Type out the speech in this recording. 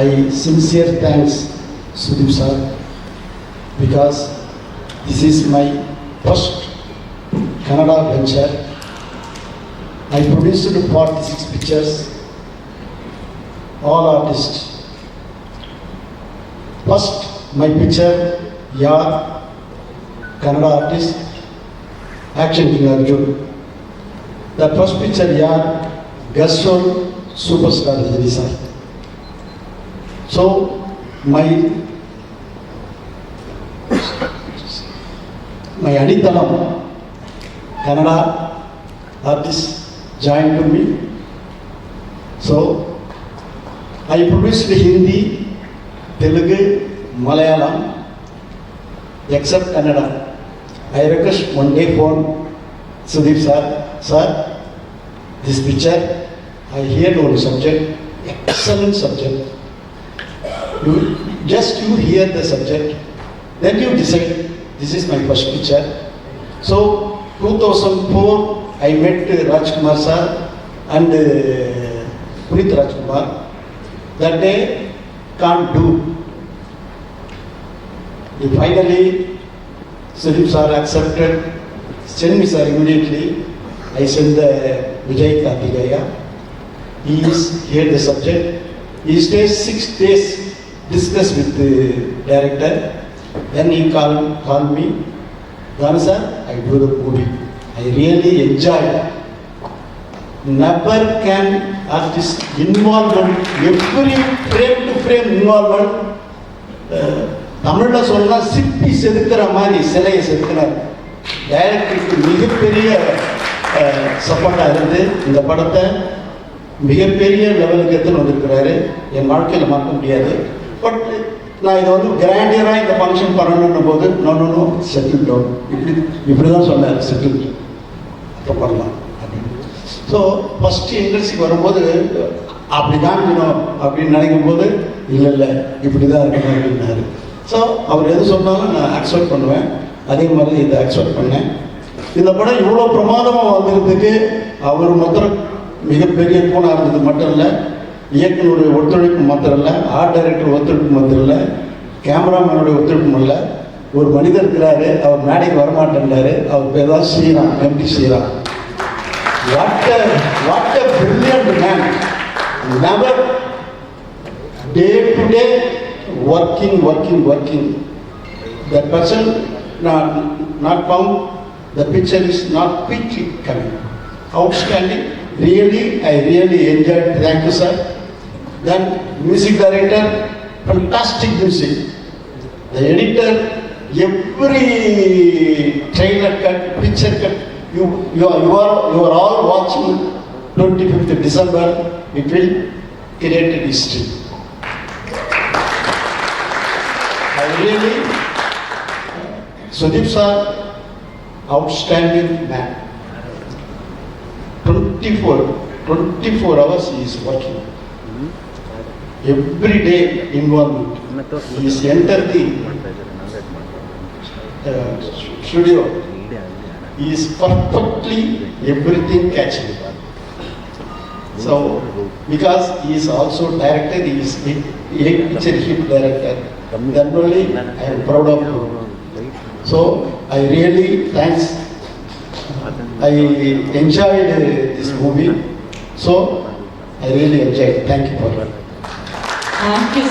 I sincere thanks Sudip sir because this is my first Kannada venture. I produced 46 pictures, all artists. First, my picture, Yar, Kannada artist, action King Arjun. The first picture, Yar, Gaston, superstar Vijay So my my Adithalam, canada artist joined to me. So I produced Hindi, Telugu, Malayalam, except canada I request one day phone Sudeep sir, sir, this picture, I heard on subject, excellent subject. you just you hear the subject, then you decide, this is my first picture. So 2004, I met Rajkumar sir and uh, Puneet Rajkumar. That day, can't do. And finally, sudip sir accepted, send me sir immediately. I send the Vijay Kartigaya. He is here the subject. He stays 6 days discuss with director then you call call me Thanu sir I do the movie I really enjoy never can artist involvement every frame to frame involvement தமிழில் சொன்னால் சிப்பி செதுக்கிற மாதிரி சிலையை செதுக்கிறார் டைரக்டருக்கு மிகப்பெரிய சப்போர்ட்டாக இருந்து இந்த படத்தை மிகப்பெரிய லெவலுக்கு எடுத்துன்னு வந்திருக்கிறாரு என் வாழ்க்கையில் மறக்க முடியாது பட் நான் இதை வந்து கிராண்டியராக இந்த ஃபங்க்ஷன் பண்ணணுன்னும் போது நோ செட்டில் டவுன் இப்படி இப்படி தான் சொன்னார் செட்டில் அப்போ பண்ணலாம் அப்படின்னு ஸோ ஃபஸ்ட்டு இண்டஸ்ட்ரிக்கு வரும்போது அப்படிதான் தான் வேணும் அப்படின்னு நினைக்கும் போது இல்லை இல்லை இப்படி தான் இருக்கணும் அப்படின்னாரு ஸோ அவர் எது சொன்னாலும் நான் அக்செப்ட் பண்ணுவேன் அதே மாதிரி இதை அக்செப்ட் பண்ணேன் இந்த படம் இவ்வளோ பிரமாதமாக வந்திருந்ததுக்கு அவர் மொத்தம் மிகப்பெரிய பூனாக இருந்தது மட்டும் இல்லை இயக்குனருடைய ஒத்துழைப்பு மாத்திரம் இல்லை ஆர்ட் டைரக்டர் ஒத்துழைப்பு மாத்திரம் இல்லை கேமராமேனுடைய ஒத்துழைப்பு இல்லை ஒரு மனிதர் இருக்கிறாரு அவர் மேடைக்கு வரமாட்டேன்றாரு அவர் இப்போ ஏதாவது செய்கிறான் எம்டி செய்கிறான் what what man day to day working working working person person not not the the is not not quickly coming. Outstanding. Really, I really enjoyed. Thank you, sir Then music director, fantastic music. The editor, every trailer cut, picture cut, you, you, are, you, are, you are all watching 25th December, it will create history. I really, Sudeep sir, outstanding man. 24, 24 hours he is working every day involved. He has entered the uh, studio. He is perfectly everything catching. So, because he is also director, he is a picture hit director. Then only I am proud of him. So, I really thanks. I enjoyed uh, this movie. So, I really enjoyed. Thank you for that. Ah,